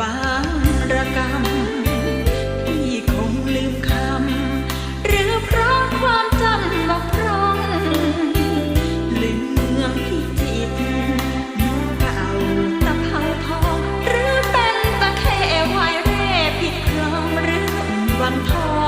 บางระกำพี่คงลืมคำ หรือเพราะความจำบกพร่อง ลืมเมืองพิจิตรเก่าตะเภาทอง หรือเป็นตะแควายเร่ผิดครองหรือวันทอง